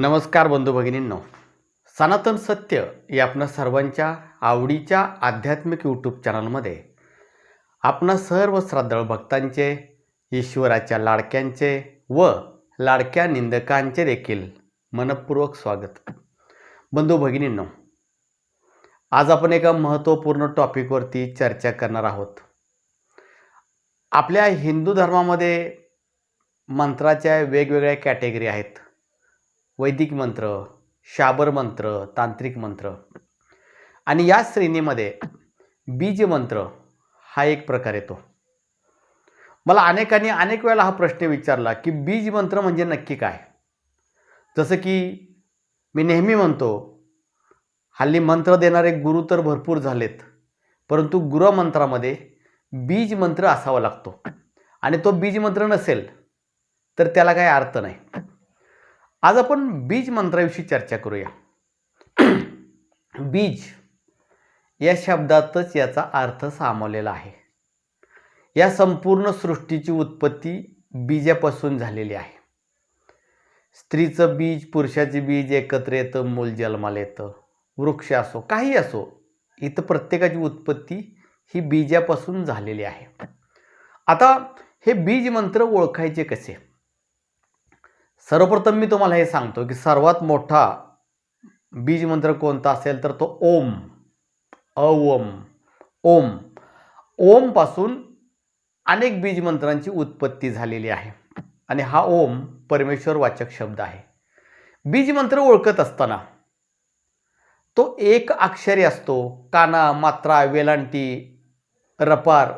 नमस्कार बंधू भगिनींनो. सनातन सत्य या आपणा सर्वांच्या आवडीच्या आध्यात्मिक यूट्यूब चॅनलमध्ये आपणा सर्व श्रद्धाळू भक्तांचे ईश्वराच्या लाडक्यांचे व लाडक्या निंदकांचे देखील मनपूर्वक स्वागत. बंधू भगिनींनो आज आपण एका महत्त्वपूर्ण टॉपिकवरती चर्चा करणार आहोत. आपल्या हिंदू धर्मामध्ये मंत्राच्या वेगवेगळ्या कॅटेगरी आहेत. वैदिक मंत्र शाबर मंत्र तांत्रिक मंत्र. आणि या श्रेणीमध्ये बीज मंत्र हा एक प्रकार येतो. मला अनेकांनी अनेक वेळेला हा प्रश्न विचारला की बीज मंत्र म्हणजे नक्की काय? जसं की मी नेहमी म्हणतो हल्ली मंत्र देणारे गुरु तर भरपूर झालेत परंतु गुरुमंत्रामध्ये बीज मंत्र असावा लागतो. आणि तो बीज मंत्र नसेल तर त्याला काही अर्थ नाही. आज आपण बीज मंत्राविषयी चर्चा करूया. बीज या शब्दातच याचा अर्थ सामावलेला आहे. या संपूर्ण सृष्टीची उत्पत्ती बीजापासून झालेली आहे. स्त्रीचं बीज पुरुषाचे बीज एकत्र येतं मूल जन्माला येतं वृक्ष असो काही असो इथं प्रत्येकाची उत्पत्ती ही बीजापासून झालेली आहे. आता हे बीज मंत्र ओळखायचे कसे? सर्वप्रथम मी तुम्हाला हे सांगतो की सर्वात मोठा बीज मंत्र कोणता असेल तर तो ओम अवम ओम. ओमपासून अनेक बीजमंत्रांची उत्पत्ती झालेली आहे आणि हा ओम परमेश्वर वाचक शब्द आहे. बीजमंत्र ओळखत असताना तो एक अक्षरी असतो काना मात्रा वेलांटी रपार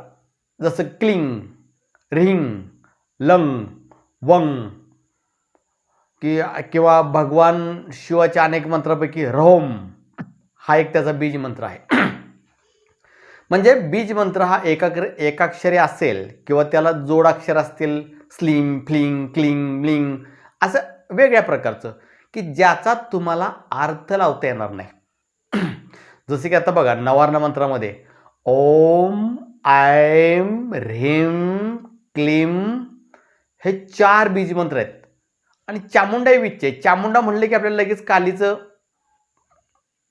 जसं क्लिंग रिंग लंग वंग. की किंवा भगवान शिवाच्या अनेक मंत्रापैकी रोम हा एक त्याचा बीज मंत्र आहे. म्हणजे बीज मंत्र हा एकाग्र एकाक्षरी असेल किंवा त्याला जोडाक्षर असतील स्लिम फ्लिंग क्लिंग ब्लिंग असं वेगळ्या प्रकारचं की ज्याचा तुम्हाला अर्थ लावता येणार नाही. जसे की आता बघा नवार्ण मंत्रामध्ये ओम आयम ह्रीम क्लीम हे चार बीज मंत्र आहेत. आणि चामुंडाही बीजचे चामुंडा म्हणले की आपल्याला लगेच कालीचं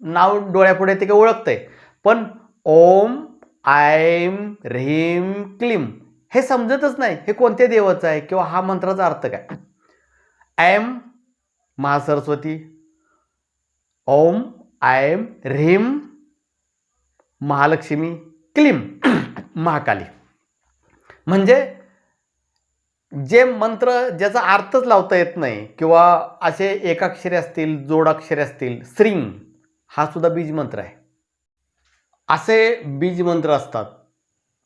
नाव डोळ्यापुढे ते काही ओळखतंय. पण ओम आयम ह्रीम क्लीम हे समजतच नाही. हे कोणत्या देवाचं आहे किंवा हा मंत्राचा अर्थ काय? एम महासरस्वती. ओम आयम ह्रीम महालक्ष्मी क्लीम महाकाली. म्हणजे जे मंत्र ज्याचा अर्थच लावता येत नाही किंवा असे एकाक्षरे असतील जोडाक्षरे असतील श्रिंग हा सुद्धा बीज मंत्र आहे. असे बीज मंत्र असतात.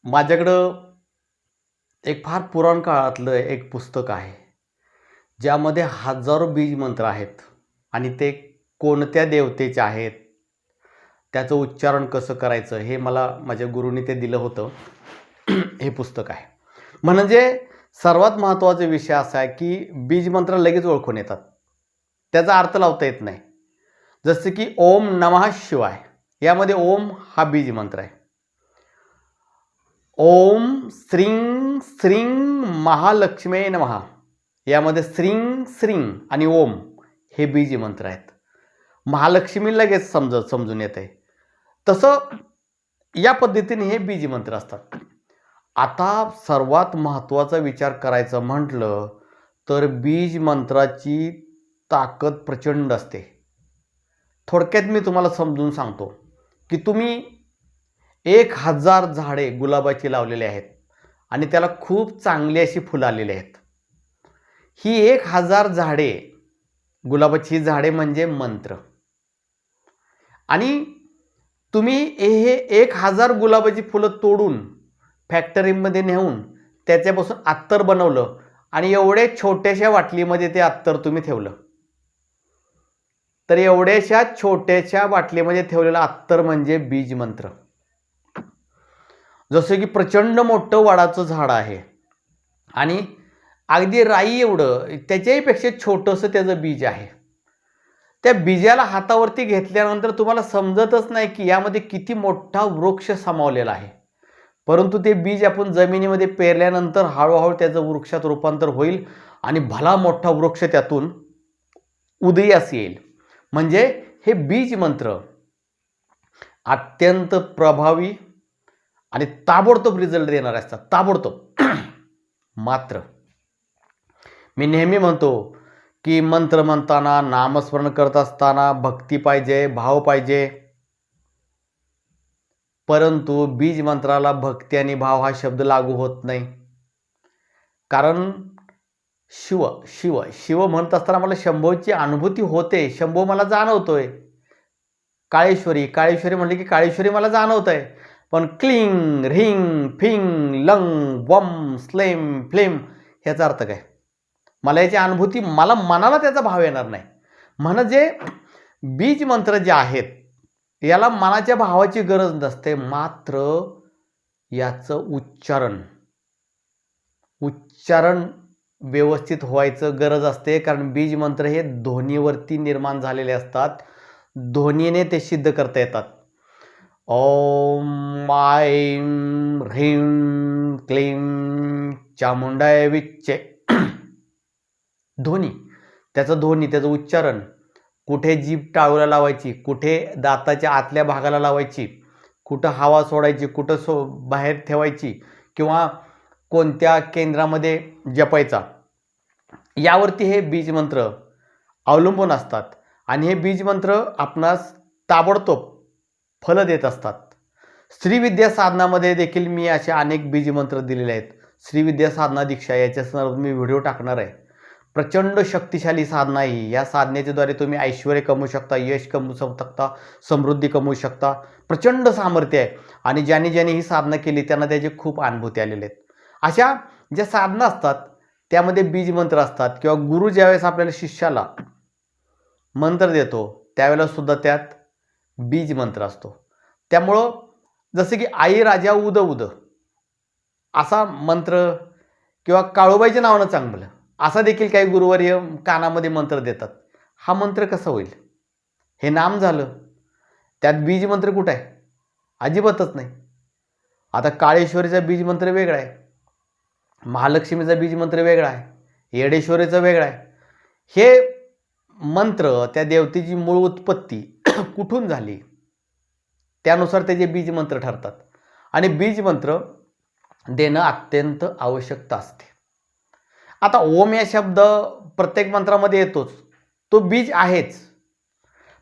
माझ्याकडं एक फार पुराण काळातलं एक पुस्तक आहे ज्यामध्ये हजारो बीज मंत्र आहेत आणि ते कोणत्या देवतेचे आहेत त्याचं उच्चारण कसं करायचं हे मला माझ्या गुरुने ते दिलं होतं. हे पुस्तक आहे. म्हणजे सर्वात महत्त्वाचा विषय असा आहे की बीज मंत्र लगेच ओळखून येतात. त्याचा अर्थ लावता येत नाही. जसं की ओम नमः शिवाय यामध्ये ओम हा बीजमंत्र आहे. ओम श्रीं श्रीं महालक्ष्मी नमः यामध्ये श्रीं श्रीं आणि ओम हे बीज मंत्र आहेत. महालक्ष्मी लगेच समज समजून येत. आहे तसं या पद्धतीने हे बीज मंत्र असतात. आता सर्वात महत्त्वाचा विचार करायचं म्हटलं तर बीज मंत्राची ताकद प्रचंड असते. थोडक्यात मी तुम्हाला समजून सांगतो की तुम्ही एक हजार झाडे गुलाबाची लावलेली आहेत आणि त्याला खूप चांगली अशी फुलं आलेली आहेत. ही एक हजार झाडे गुलाबाची झाडे म्हणजे मंत्र. आणि तुम्ही हे एक हजार गुलाबाची फुलं तोडून फॅक्टरीमध्ये नेऊन त्याच्यापासून अत्तर बनवलं आणि एवढे छोट्याशा वाटलीमध्ये ते अत्तर तुम्ही ठेवलं. तर एवढ्याशा छोट्याशा बाटलीमध्ये ठेवलेलं अत्तर म्हणजे बीज मंत्र. जसं की प्रचंड मोठं वडाचं झाड आहे. आणि अगदी राई एवढं त्याच्याहीपेक्षा छोटंसं त्याचं बीज आहे. त्या बीजाला हातावरती घेतल्यानंतर तुम्हाला समजतच नाही की यामध्ये किती मोठा वृक्ष सामावलेला आहे. परंतु ते बीज आपण जमिनीमध्ये पेरल्यानंतर हळूहळू त्याचं वृक्षात रूपांतर होईल आणि भला मोठा वृक्ष त्यातून उदयास येईल. म्हणजे हे बीज मंत्र अत्यंत प्रभावी आणि ताबडतोब रिझल्ट देणारे असतात. ताबडतोब. मात्र मी नेहमी म्हणतो की मंत्र म्हणताना नामस्मरण करत असताना भक्ती पाहिजे भाव पाहिजे. परंतु बीज मंत्राला भक्ती आणि भाव हा शब्द लागू होत नाही. कारण शिव शिव शिव म्हणत असताना मला शंभूची अनुभूती होते. शंभू मला जाणवतोय. काळेश्वरी काळेश्वरी म्हणले की काळेश्वरी मला जाणवत आहे पण क्लिंग रिंग फिंग लंग वम स्लेम फ्लेम ह्याचा अर्थ काय? मला याची अनुभूती मला मनाला त्याचा भाव येणार नाही. म्हणजे बीज मंत्र जे आहेत याला मनाच्या भावाची गरज नसते. मात्र याचं उच्चारण उच्चारण व्यवस्थित व्हायचं गरज असते. कारण बीज मंत्र हे ध्वनीवरती निर्माण झालेले असतात. ध्वनीने ते सिद्ध करता येतात. ओम मायम ह्रीम क्लीं चामुंडाय विच्चे. ध्वनी त्याचं ध्वनी त्याचं उच्चारण कुठे जीभ टाळूला लावायची कुठे दाताच्या आतल्या भागाला लावायची कुठं हवा सोडायची कुठं सो बाहेर ठेवायची किंवा कोणत्या केंद्रामध्ये जपायचा. यावरती हे बीजमंत्र अवलंबून असतात आणि हे बीजमंत्र आपणास ताबडतोब फलं देत असतात. श्रीविद्या साधनामध्ये देखील मी असे अनेक बीजमंत्र दिलेले आहेत. श्रीविद्या साधना दीक्षा याच्या संदर्भात मी व्हिडिओ टाकणार आहे. प्रचंड शक्तिशाली साधना आहे या साधनेच्याद्वारे तुम्ही ऐश्वर कमवू शकता यश कमवू शकता समृद्धी कमवू शकता. प्रचंड सामर्थ्य आहे. आणि ज्याने ज्याने ही साधना केली त्यांना त्याचे खूप अनुभूती आलेले आहेत. अशा ज्या साधना असतात त्यामध्ये बीज मंत्र असतात किंवा गुरु ज्यावेळेस आपल्याला शिष्याला मंत्र देतो त्यावेळेला सुद्धा त्यात बीज मंत्र असतो. त्यामुळं जसं की आई राजा उद उद असा मंत्र किंवा काळूबाईच्या नावानं चांगलं. असा देखील काही गुरुवर्य कानामध्ये मंत्र देतात. हा मंत्र कसा होईल? हे नाम झालं. त्यात बीज मंत्र कुठं आहे? अजिबातच नाही. आता काळेश्वरीचा बीज मंत्र वेगळा आहे. महालक्ष्मीचा बीज मंत्र वेगळा आहे. येडेश्वरीचा वेगळा आहे. हे मंत्र त्या देवतेची मूळ उत्पत्ती कुठून झाली? त्यानुसार त्याचे बीज मंत्र ठरतात. आणि बीज मंत्र देणं अत्यंत आवश्यकता असते. आता ओम या शब्द प्रत्येक मंत्रामध्ये येतोच. तो बीज आहेच.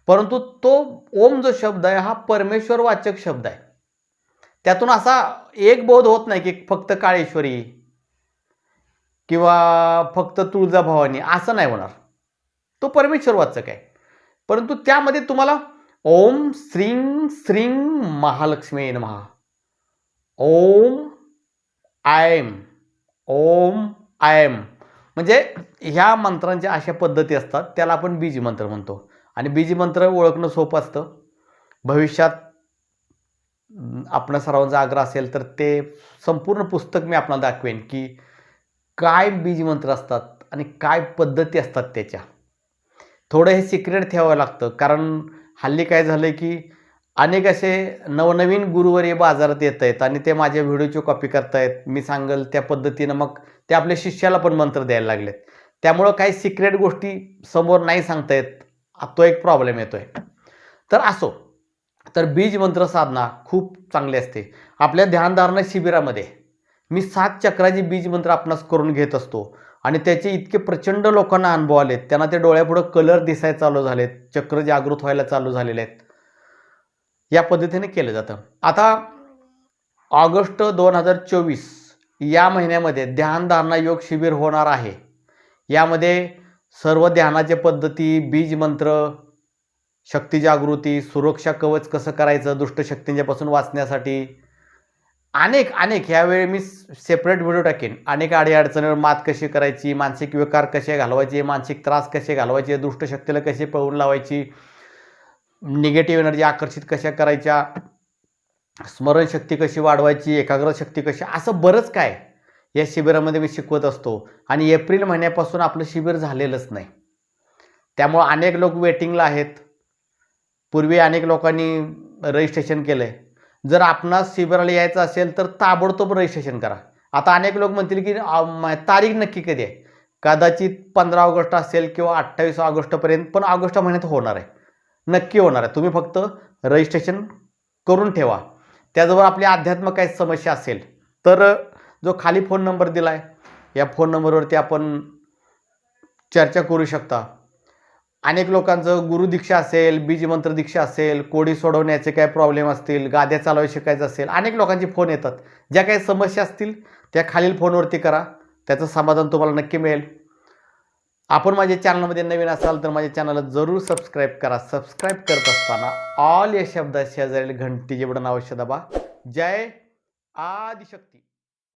परंतु तो ओम जो शब्द आहे हा परमेश्वर वाचक शब्द आहे. त्यातून असा एक बोध होत नाही की फक्त काळेश्वरी किंवा फक्त तुळजाभवानी असं नाही होणार. तो परमेश्वर वाचक आहे. परंतु त्यामध्ये तुम्हाला ओम श्रीं श्रीं महालक्ष्मी नमहा ओम आयम ओम आय एम. म्हणजे ह्या मंत्रांच्या अशा पद्धती असतात त्याला आपण बीज मंत्र म्हणतो. आणि बीज मंत्र ओळखणं सोपं असतं. भविष्यात आपणा सर्वांचा आग्रह असेल तर ते संपूर्ण पुस्तक मी आपणाला दाखवेन की काय बीज मंत्र असतात आणि काय पद्धती असतात त्याच्या. थोडं हे सिक्रेट ठेवावं लागतं कारण हल्ली काय झालं की अनेक असे नवनवीन गुरुवर्य बाजारात येत आहेत आणि ते माझ्या व्हिडिओची कॉपी करतायत. मी सांगल त्या पद्धतीनं मग ते आपल्या शिष्याला पण मंत्र द्यायला लागलेत. त्यामुळं काही सिक्रेट गोष्टी समोर नाही सांगता येत तो एक प्रॉब्लेम येतो आहे तर असो. तर बीज मंत्र साधना खूप चांगली असते. आपल्या ध्यानधारणा शिबिरामध्ये मी सात चक्राची बीज मंत्र आपणास करून घेत असतो आणि त्याचे इतके प्रचंड लोकांना अनुभव आलेत. त्यांना ते डोळ्यापुढं कलर दिसायला चालू झालेत. चक्र जागृत व्हायला चालू झालेले आहेत. या पद्धतीने केलं जातं. आता ऑगस्ट दोन हजार चोवीस या महिन्यामध्ये ध्यानधारणा योग शिबिर होणार आहे. यामध्ये सर्व ध्यानाच्या पद्धती बीज मंत्र शक्ती जागृती सुरक्षा कवच कसं करायचं दुष्ट शक्तींच्यापासून वाचण्यासाठी अनेक अनेक ह्यावेळी मी सेपरेट व्हिडिओ टाकेन. अनेक अडीअडचणीवर मात कशी करायची मानसिक विकार कसे घालवायचे मानसिक त्रास कसे घालवायचे दुष्ट शक्तीला कशी पळवून लावायची निगेटिव्ह एनर्जी आकर्षित कशा करायच्या? स्मरणशक्ती कशी वाढवायची? एकाग्रशक्ती कशी? असं बरंच काय या शिबिरामध्ये मी शिकवत असतो. आणि एप्रिल महिन्यापासून आपलं शिबिर झालेलंच नाही. त्यामुळं अनेक लोक वेटिंगला आहेत. पूर्वी अनेक लोकांनी रजिस्ट्रेशन केलं आहे जर आपणास शिबिराला यायचं असेल तर ताबडतोब रजिस्ट्रेशन करा. आता अनेक लोक म्हणतील की तारीख नक्की कधी आहे? कदाचित पंधरा ऑगस्ट असेल किंवा अठ्ठावीस ऑगस्टपर्यंत पण ऑगस्ट महिन्यात होणार आहे. नक्की होणार आहे. तुम्ही फक्त रजिस्ट्रेशन करून ठेवा. त्याजवळ आपली अध्यात्म काही समस्या असेल तर जो खाली फोन नंबर दिला आहे या फोन नंबरवरती आपण चर्चा करू शकता. अनेक लोकांचं गुरुदीक्षा असेल बीजमंत्र दीक्षा असेल कोडी सोडवण्याचे काय प्रॉब्लेम असतील गाद्या चालवाय शिकायचं असेल अनेक लोकांचे फोन येतात. ज्या काही समस्या असतील त्या खालील फोनवरती करा. त्याचं समाधान तुम्हाला नक्की मिळेल. आपण माझ्या चॅनलमध्ये नवीन असाल तर माझ्या चॅनलला जरूर सबस्क्राईब करा. सबस्क्राईब करत असताना ऑल या शब्दात शेजारील घंटी जे बटन अवश्य दाबा जय आदिशक्ती.